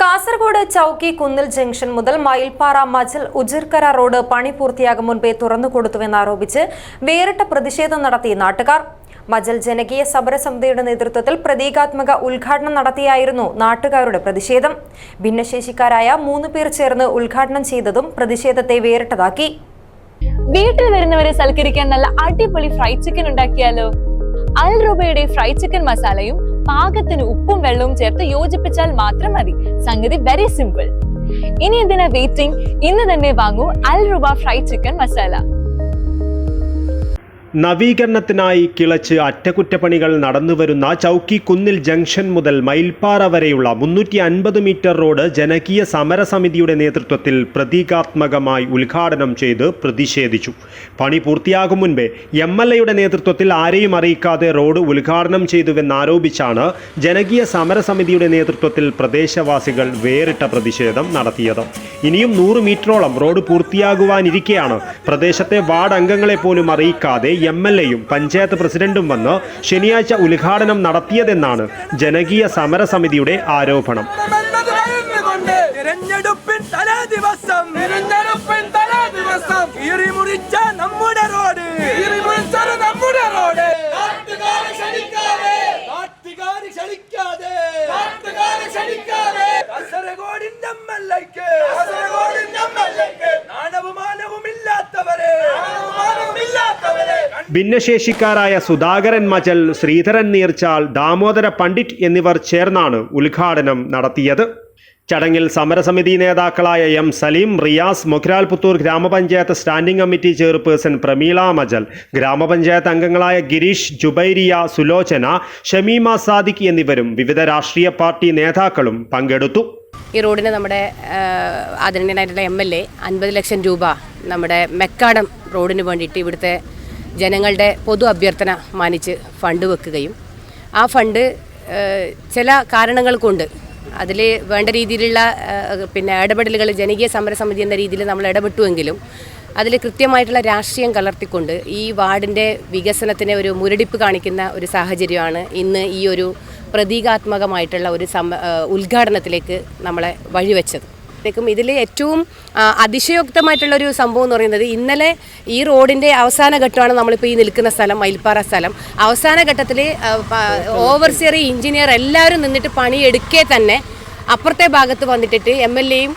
കാസർഗോഡ് ചൌക്കി കുന്നിൽ junction മുതൽ Mayilpara Majal ഉജിർക്കര road പണി പൂർത്തിയാകും മുൻപേ തുറന്നു തുറന്നുകൊടുത്തുവെന്നാരോപിച്ച് വേറിട്ട പ്രതിഷേധം നടത്തി നാട്ടുകാർ. മജൽ ജനകീയ സമരസമിതിയുടെ നേതൃത്വത്തിൽ പ്രതീകാത്മക ഉദ്ഘാടനം നടത്തിയായിരുന്നു നാട്ടുകാരുടെ പ്രതിഷേധം. ഭിന്നശേഷിക്കാരായ മൂന്ന് പേർ ചേർന്ന് ഉദ്ഘാടനം ചെയ്തതും പ്രതിഷേധത്തെ വേറിട്ടതാക്കി. വീട്ടിൽ വരുന്നവരെ സൽക്കരിക്കാൻ നല്ല അടിപൊളി ഫ്രൈഡ് ചിക്കൻ ഉണ്ടാക്കിയാലോ? അൽ രൂപയുടെ ഫ്രൈഡ് ചിക്കൻ മസാലയും പാകത്തിന് ഉപ്പും വെള്ളവും ചേർത്ത് യോജിപ്പിച്ചാൽ മാത്രം മതി. സംഗതി വെരി സിമ്പിൾ ഇനി എന്തിനാ വെയിറ്റിംഗ് ഇന്ന് തന്നെ വാങ്ങൂ അൽ റുബ ഫ്രൈഡ് ചിക്കൻ മസാല നവീകരണത്തിനായി കിളച്ച് അറ്റകുറ്റപ്പണികൾ നടന്നുവരുന്ന ചൗക്കി കുന്നിൽ ജംഗ്ഷൻ മുതൽ മയിൽപ്പാറ വരെയുള്ള മുന്നൂറ്റി അൻപത് മീറ്റർ റോഡ് ജനകീയ സമരസമിതിയുടെ നേതൃത്വത്തിൽ പ്രതീകാത്മകമായി ഉദ്ഘാടനം ചെയ്ത് പ്രതിഷേധിച്ചു. പണി പൂർത്തിയാകും മുൻപേ എം എൽ എയുടെ നേതൃത്വത്തിൽ ആരെയും അറിയിക്കാതെ റോഡ് ഉദ്ഘാടനം ചെയ്തുവെന്നാരോപിച്ചാണ് ജനകീയ സമരസമിതിയുടെ നേതൃത്വത്തിൽ പ്രദേശവാസികൾ വേറിട്ട പ്രതിഷേധം നടത്തിയത്. ഇനിയും നൂറ് മീറ്ററോളം റോഡ് പൂർത്തിയാകുവാനിരിക്കെയാണ്. പ്രദേശത്തെ വാർഡ് അംഗങ്ങളെ പോലും അറിയിക്കാതെ എം എൽ എയും പഞ്ചായത്ത് പ്രസിഡന്റും വന്ന് ശനിയാഴ്ച ഉദ്ഘാടനം നടത്തിയതെന്നാണ് ജനകീയ സമരസമിതിയുടെ ആരോപണം. തലേ ദിവസം തലേ ദിവസം ഭിന്നശേഷിക്കാരായ സുധാകരൻ മജൽ ശ്രീധരൻ നീർച്ചാൽ ദാമോദര പണ്ഡിറ്റ് എന്നിവർ ചേർന്നാണ് ഉദ്ഘാടനം നടത്തിയത്. ചടങ്ങിൽ സമരസമിതി നേതാക്കളായ എം സലീം റിയാസ് മൊഖ്രാൽ പുത്തൂർ ഗ്രാമപഞ്ചായത്ത് standing committee chairperson Pramila Majal ഗ്രാമപഞ്ചായത്ത് അംഗങ്ങളായ ഗിരീഷ് ജുബൈരിയ സുലോചന ഷമീമ സാദിഖ് എന്നിവരും വിവിധ രാഷ്ട്രീയ പാർട്ടി നേതാക്കളും പങ്കെടുത്തു. ഈ റോഡിന് നമ്മുടെ ആദരണീയനായിട്ടുള്ള എം എൽ എ അൻപത് ലക്ഷം രൂപ നമ്മുടെ മെക്കാടം റോഡിന് വേണ്ടിയിട്ട് ഇവിടുത്തെ ജനങ്ങളുടെ പൊതു അഭ്യർത്ഥന മാനിച്ച് ഫണ്ട് വെക്കുകയും ആ ഫണ്ട് ചില കാരണങ്ങൾ കൊണ്ട് അതിൽ വേണ്ട രീതിയിലുള്ള പിന്നെ ഇടപെടലുകൾ ജനകീയ സമരസമിതി എന്ന രീതിയിൽ നമ്മൾ ഇടപെട്ടുവെങ്കിലും അതിൽ കൃത്യമായിട്ടുള്ള രാഷ്ട്രീയം കലർത്തിക്കൊണ്ട് ഈ വാർഡിന്റെ വികസനത്തിന് ഒരു മുരടിപ്പ് കാണിക്കുന്ന ഒരു സാഹചര്യമാണ് ഇന്ന് ഈ ഒരു പ്രതീകാത്മകമായിട്ടുള്ള ഒരു സമ ഉദ്ഘാടനത്തിലേക്ക് നമ്മളെ വഴിവെച്ചത്. ത്തേക്കും ഇതിൽ ഏറ്റവും അതിശയോക്തമായിട്ടുള്ള ഒരു സംഭവം എന്ന് പറയുന്നത് ഇന്നലെ ഈ റോഡിന്റെ അവസാന ഘട്ടമാണ് നമ്മളിപ്പോൾ ഈ നിൽക്കുന്ന സ്ഥലം മയിൽപ്പാറ സ്ഥലം. അവസാന ഘട്ടത്തിൽ ഓവർസിയർ എഞ്ചിനീയർ എല്ലാവരും നിന്നിട്ട് പണിയെടുക്കേ തന്നെ അപ്പുറത്തെ ഭാഗത്ത് വന്നിട്ടിട്ട് എം എൽ എയും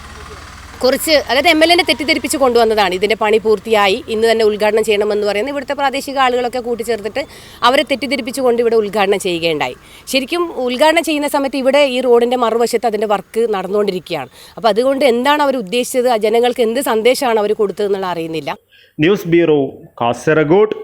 കുറച്ച് അതായത് എം എൽ എനെ തെറ്റിദ്ധരിപ്പിച്ച് കൊണ്ടുവന്നതാണ്. ഇതിന്റെ പണി പൂർത്തിയായി. ഇന്ന് തന്നെ ഉദ്ഘാടനം ചെയ്യണമെന്ന് പറയുന്നത് ഇവിടുത്തെ പ്രാദേശിക ആളുകളൊക്കെ കൂട്ടിച്ചേർത്തിട്ട് അവരെ തെറ്റിദ്ധരിപ്പിച്ച് കൊണ്ട് ഇവിടെ ഉദ്ഘാടനം ചെയ്യുകയുണ്ടായി. ശരിക്കും ഉദ്ഘാടനം ചെയ്യുന്ന സമയത്ത് ഇവിടെ ഈ റോഡിന്റെ മറുവശത്ത് അതിന്റെ വർക്ക് നടന്നുകൊണ്ടിരിക്കുകയാണ്. അപ്പോൾ അതുകൊണ്ട് എന്താണ് അവർ ഉദ്ദേശിച്ചത്? ജനങ്ങൾക്ക് എന്ത് സന്ദേശമാണ് അവർ കൊടുത്തതെന്നുള്ള അറിയുന്നില്ല. News bureau Kasaragod.